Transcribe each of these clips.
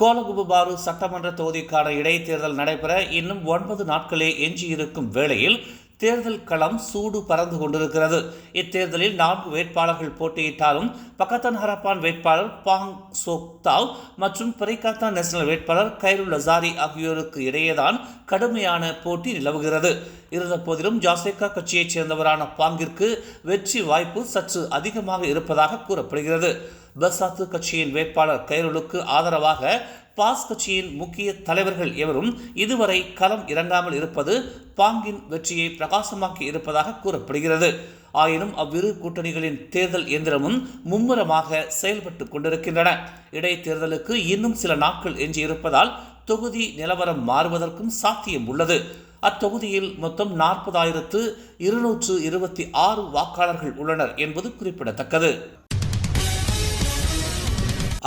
கோலகுபுபாரு சட்டமன்ற தொகுதிக்கான இடைத்தேர்தல் நடைபெற இன்னும் ஒன்பது நாட்களே எஞ்சியிருக்கும் வேளையில் தேர்தல் களம் சூடு பறந்து கொண்டிருக்கிறது. இத்தேர்தலில் நான்கு வேட்பாளர்கள் போட்டியிட்டாலும் பக்கத்தன் ஹரப்பான் வேட்பாளர் பாங் சோக்தாவ் மற்றும் பிரைகாத்தா நேஷனல் வேட்பாளர் கைருல் லசாரி ஆகியோருக்கு இடையேதான் கடுமையான போட்டி நிலவுகிறது. இருந்தபோதிலும் ஜாசேகா கட்சியைச் சேர்ந்தவரான பாங்கிற்கு வெற்றி வாய்ப்பு சற்று அதிகமாக இருப்பதாக கூறப்படுகிறது. பசாத்து கட்சியின் வேட்பாளர் கைருலுக்கு ஆதரவாக பாஸ் கட்சியின் முக்கிய தலைவர்கள் எவரும் இதுவரை களம் இறங்காமல் இருப்பது பாங்கின் வெற்றியை பிரகாசமாக்கி இருப்பதாக கூறப்படுகிறது. ஆயினும் அவ்விரு கூட்டணிகளின் தேர்தல் இயந்திரமும் மும்முரமாக செயல்பட்டு கொண்டிருக்கின்றன. இடைத்தேர்தலுக்கு இன்னும் சில நாட்கள் எஞ்சியிருப்பதால் தொகுதி நிலவரம் மாறுவதற்கும் சாத்தியம் உள்ளது. அத்தொகுதியில் மொத்தம் நாற்பதாயிரத்து இருநூற்று இருபத்தி ஆறு வாக்காளர்கள் உள்ளனர் என்பது குறிப்பிடத்தக்கது.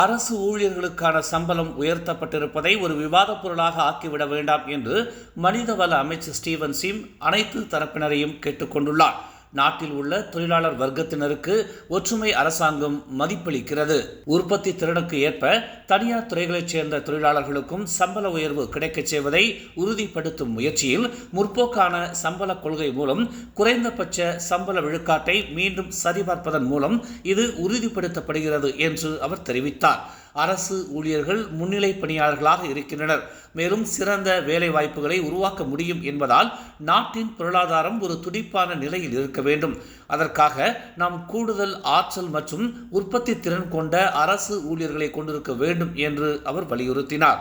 அரசு ஊழியர்களுக்கான சம்பளம் உயர்த்தப்பட்டிருப்பதை ஒரு விவாதப் பொருளாக ஆக்கிவிட வேண்டாம் என்று மனிதவள அமைச்சர் ஸ்டீவன் சிம் அனைத்து தரப்பினரையும் கேட்டுக்கொண்டுள்ளார். நாட்டில் உள்ள தொழிலாளர் வர்க்கத்தினருக்கு ஒற்றுமை அரசாங்கம் மதிப்பளிக்கிறது. உற்பத்தி திறனுக்கு ஏற்ப தனியார் துறைகளைச் சேர்ந்த தொழிலாளர்களுக்கும் சம்பள உயர்வு கிடைக்கச் செய்வதை உறுதிப்படுத்தும் முயற்சியில் முற்போக்கான சம்பள கொள்கை மூலம் குறைந்தபட்ச சம்பள விழுக்காட்டை மீண்டும் சரிபார்ப்பதன் மூலம் இது உறுதிப்படுத்தப்படுகிறது என்று அவர் தெரிவித்தார். அரசு ஊழியர்கள் முன்னிலை பணியாளர்களாக இருக்கின்றனர். மேலும் சிறந்த வேலை வாய்ப்புகளை உருவாக்க முடியும் என்பதால் நாட்டின் பொருளாதாரம் ஒரு துடிப்பான நிலையில் இருக்க வேண்டும். அதற்காக நாம் கூடுதல் ஆற்றல் மற்றும் உற்பத்தி திறன் கொண்ட அரசு ஊழியர்களை கொண்டிருக்க வேண்டும் என்று அவர் வலியுறுத்தினார்.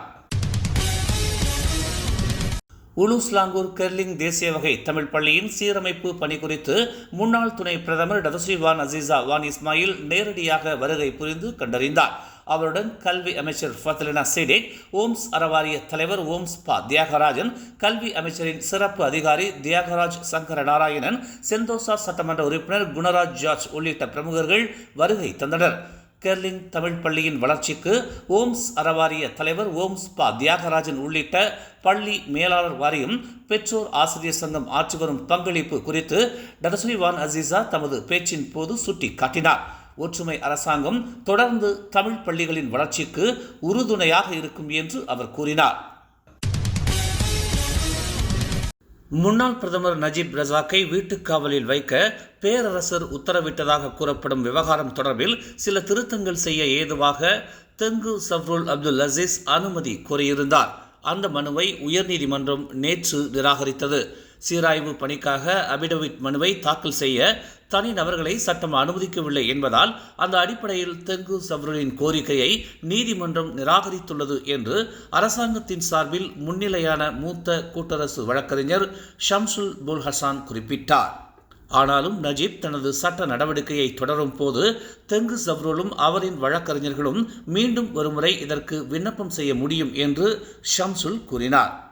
உலுஸ்லாங்கூர் கெர்லிங் தேசிய வகை தமிழ் பள்ளியின் சீரமைப்பு பணி குறித்து முன்னாள் துணை பிரதமர் Dato' Sri Wan Azizah Wan Ismail நேரடியாக வருகை புரிந்து கண்டறிந்தார். அவருடன் கல்வி அமைச்சர் ஃபத்லினா சிடேக் ஓம்ஸ் அறவாரிய தலைவர் ஓம்ஸ் பா தியாகராஜன் கல்வி அமைச்சரின் சிறப்பு அதிகாரி தியாகராஜ் சங்கர நாராயணன் செந்தோசா சட்டமன்ற உறுப்பினர் குணராஜ் ஜார்ஜ் உள்ளிட்ட பிரமுகர்கள் வருகை தந்தனர். கெர்லிங் தமிழ் பள்ளியின் வளர்ச்சிக்கு ஓம்ஸ் அறவாரிய தலைவர் ஓம்ஸ் பா தியாகராஜன் உள்ளிட்ட பள்ளி மேலாளர் வாரியம் பெற்றோர் ஆசிரியர் சங்கம் ஆற்றி வரும் பங்களிப்பு குறித்து டதஸ்ரீ வான் அசீசா தமது பேச்சின் போது சுட்டி காட்டினார் ஒற்றுமை அரசாங்கம் தொடர்ந்து தமிழ் பள்ளிகளின் வளர்ச்சிக்கு உறுதுணையாக இருக்கும் என்று அவர் கூறினார். முன்னாள் பிரதமர் நஜீப் ரசாக்கை வீட்டுக்காவலில் வைக்க பேரரசர் உத்தரவிட்டதாக கூறப்படும் விவகாரம் தொடர்பில் சில திருத்தங்கள் செய்ய ஏதுவாக தெங்கு சஃப்ருல் அப்துல் அசீஸ் அனுமதி கோரியிருந்தார். அந்த மனுவை உயர்நீதிமன்றம் நேற்று நிராகரித்தது. சீராய்வு பணிக்காக அபிடவிட் மனுவை தாக்கல் செய்ய தனிநபர்களை சட்டம் அனுமதிக்கவில்லை என்பதால் அந்த அடிப்படையில் தெங்கு சப்ருலின் கோரிக்கையை நீதிமன்றம் நிராகரித்துள்ளது என்று அரசாங்கத்தின் சார்பில் முன்னிலையான மூத்த கூட்டரசு வழக்கறிஞர் ஷம்சுல் புல் ஹசான் குறிப்பிட்டார். ஆனாலும் நஜீப் தனது சட்ட நடவடிக்கையை தொடரும் போது தெங்கு சவ்ரோலும் அவரின் வழக்கறிஞர்களும் மீண்டும் ஒருமுறை இதற்கு விண்ணப்பம் செய்ய முடியும் என்று ஷம்சுல் கூறினார்.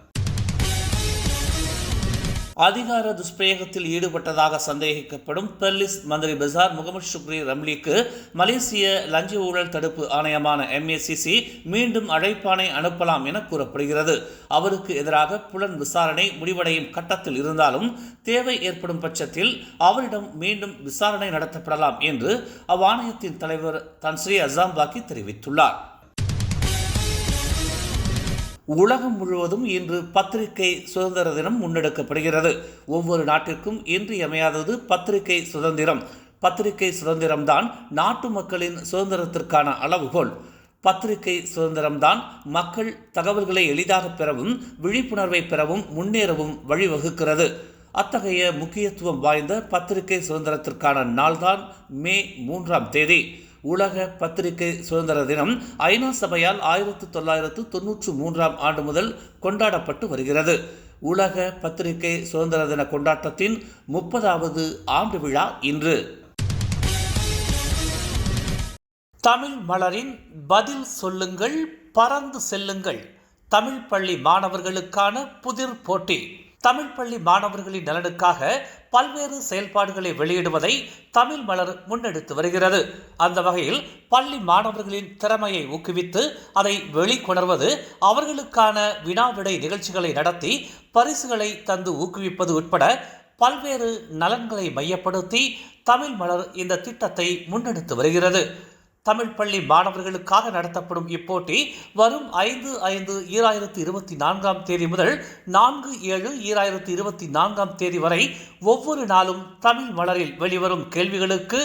அதிகார துஷ்பிரயோகத்தில் ஈடுபட்டதாக சந்தேகிக்கப்படும் பெர்லிஸ் மந்திரி பசார் முகமது சுக்ரி ரம்லிக்கு மலேசிய லஞ்ச ஊழல் தடுப்பு ஆணையமான எம்ஏசிசி மீண்டும் அழைப்பானை அனுப்பலாம் என கூறப்படுகிறது. அவருக்கு எதிராக புலன் விசாரணை முடிவடையும் கட்டத்தில் இருந்தாலும் தேவை ஏற்படும் பட்சத்தில் அவரிடம் மீண்டும் விசாரணை நடத்தப்படலாம் என்று அவ்வாணையத்தின் தலைவர் தன்ஸ்ரீ அசாம்பாக்கி தெரிவித்துள்ளார். உலகம் முழுவதும் இன்று பத்திரிகை சுதந்திர தினம் முன்னெடுக்கப்படுகிறது. ஒவ்வொரு நாட்டிற்கும் இன்றியமையாதது பத்திரிகை சுதந்திரம். பத்திரிகை சுதந்திரம்தான் நாட்டு மக்களின் சுதந்திரத்திற்கான அளவுகோல். பத்திரிகை சுதந்திரம்தான் மக்கள் தகவல்களை எளிதாக பெறவும் விழிப்புணர்வை பெறவும் முன்னேறவும் வழிவகுக்கிறது. அத்தகைய முக்கியத்துவம் வாய்ந்த பத்திரிகை சுதந்திரத்திற்கான நாள்தான் மே மூன்றாம் தேதி. உலக பத்திரிகை சுதந்திர தினம் ஐநா சபையால் ஆயிரத்து தொள்ளாயிரத்து தொன்னூற்று மூன்றாம் ஆண்டு முதல் கொண்டாடப்பட்டு வருகிறது. உலக பத்திரிகை சுதந்திர தின கொண்டாட்டத்தின் முப்பதாவது ஆண்டு விழா இன்று. தமிழ் மலரின் பதில் சொல்லுங்கள் பறந்து செல்லுங்கள். தமிழ் பள்ளி மாணவர்களுக்கான புதிர் போட்டி. தமிழ் பள்ளி மாணவர்களின் நலனுக்காக பல்வேறு செயல்பாடுகளை வெளியிடுவதை தமிழ் மலர் முன்னெடுத்து வருகிறது. அந்த வகையில் பள்ளி மாணவர்களின் திறமையை ஊக்குவித்து அதை வெளிக்கொணர்வது அவர்களுக்கான வினாவிடை நிகழ்ச்சிகளை நடத்தி பரிசுகளை தந்து ஊக்குவிப்பது உட்பட பல்வேறு நலன்களை மையப்படுத்தி தமிழ் மலர் இந்த திட்டத்தை முன்னெடுத்து வருகிறது. தமிழ் பள்ளி மாணவர்களுக்காக நடத்தப்படும் இப்போட்டி வரும் ஐந்து ஐந்து ஈராயிரத்தி இருபத்தி நான்காம் தேதி முதல் நான்கு ஏழு ஈராயிரத்தி இருபத்தி நான்காம் தேதி வரை ஒவ்வொரு நாளும் தமிழ் மலரில் வெளிவரும் கேள்விகளுக்கு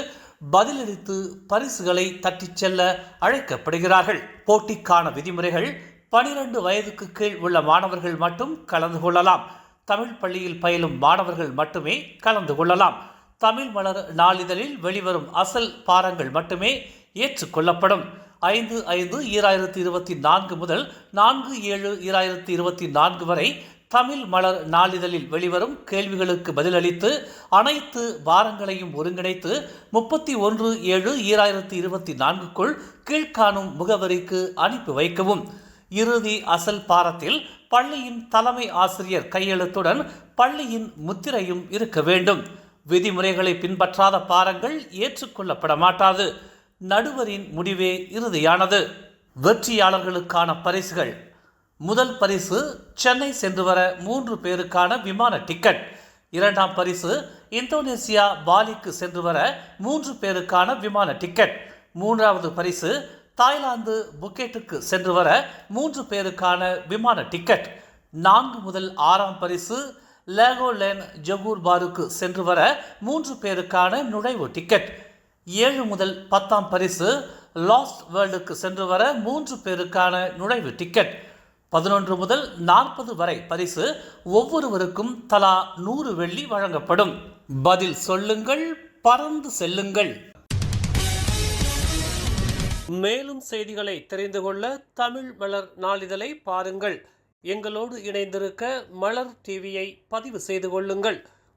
பதிலளித்து பரிசுகளை தட்டிச் செல்ல அழைக்கப்படுகிறார்கள். போட்டிக்கான விதிமுறைகள் பனிரெண்டு வயதுக்கு கீழ் உள்ள மாணவர்கள் மட்டும் கலந்து கொள்ளலாம். தமிழ் பள்ளியில் பயிலும் மாணவர்கள் மட்டுமே கலந்து கொள்ளலாம். தமிழ் மலர் நாளிதழில் வெளிவரும் அசல் பாரங்கள் மட்டுமே ஏற்றுக்கொள்ளப்படும். ஐந்து ஐந்து ஈராயிரத்தி இருபத்தி நான்கு முதல் நான்கு ஏழு ஈராயிரத்தி இருபத்தி நான்கு வரை தமிழ் மலர் நாளிதழில் வெளிவரும் கேள்விகளுக்கு பதிலளித்து அனைத்து வாரங்களையும் ஒருங்கிணைத்து முப்பத்தி ஒன்று ஏழு ஈராயிரத்தி இருபத்தி நான்குக்குள் கீழ்காணும் முகவரிக்கு அனுப்பி வைக்கவும். இறுதி அசல் பாரத்தில் பள்ளியின் தலைமை ஆசிரியர் கையெழுத்துடன் பள்ளியின் முத்திரையும் இருக்க வேண்டும். விதிமுறைகளை பின்பற்றாத பாரங்கள் ஏற்றுக்கொள்ளப்பட மாட்டாது. நடுவரின் முடிவே இறுதியானது. வெற்றியாளர்களுக்கான பரிசுகள். முதல் பரிசு சென்னை சென்று வர மூன்று பேருக்கான விமான டிக்கெட். இரண்டாம் பரிசு இந்தோனேசியா பாலிக்கு சென்று வர மூன்று பேருக்கான விமான டிக்கெட். மூன்றாவது பரிசு தாய்லாந்து புக்கெட்டுக்கு சென்று வர மூன்று பேருக்கான விமான டிக்கெட். நான்கு முதல் ஆறாம் பரிசு லேகோலேன் ஜகூர் பாருக்கு சென்று வர மூன்று பேருக்கான நுழைவு டிக்கெட். ஏழு முதல் பத்தாம் பரிசு லாஸ்ட் வேர்ல்டுக்கு சென்று வர மூன்று பேருக்கான நுழைவு டிக்கெட் பதினொன்று முதல் நாற்பது வரை பரிசு ஒவ்வொருவருக்கும் தலா நூறு வெள்ளி வழங்கப்படும். பதில் சொல்லுங்கள் பறந்து செல்லுங்கள். மேலும் செய்திகளை தெரிந்து கொள்ள தமிழ் மலர் நாளிதழை பாருங்கள். எங்களோடு இணைந்திருக்க மலர் டிவியை பதிவு செய்து கொள்ளுங்கள்.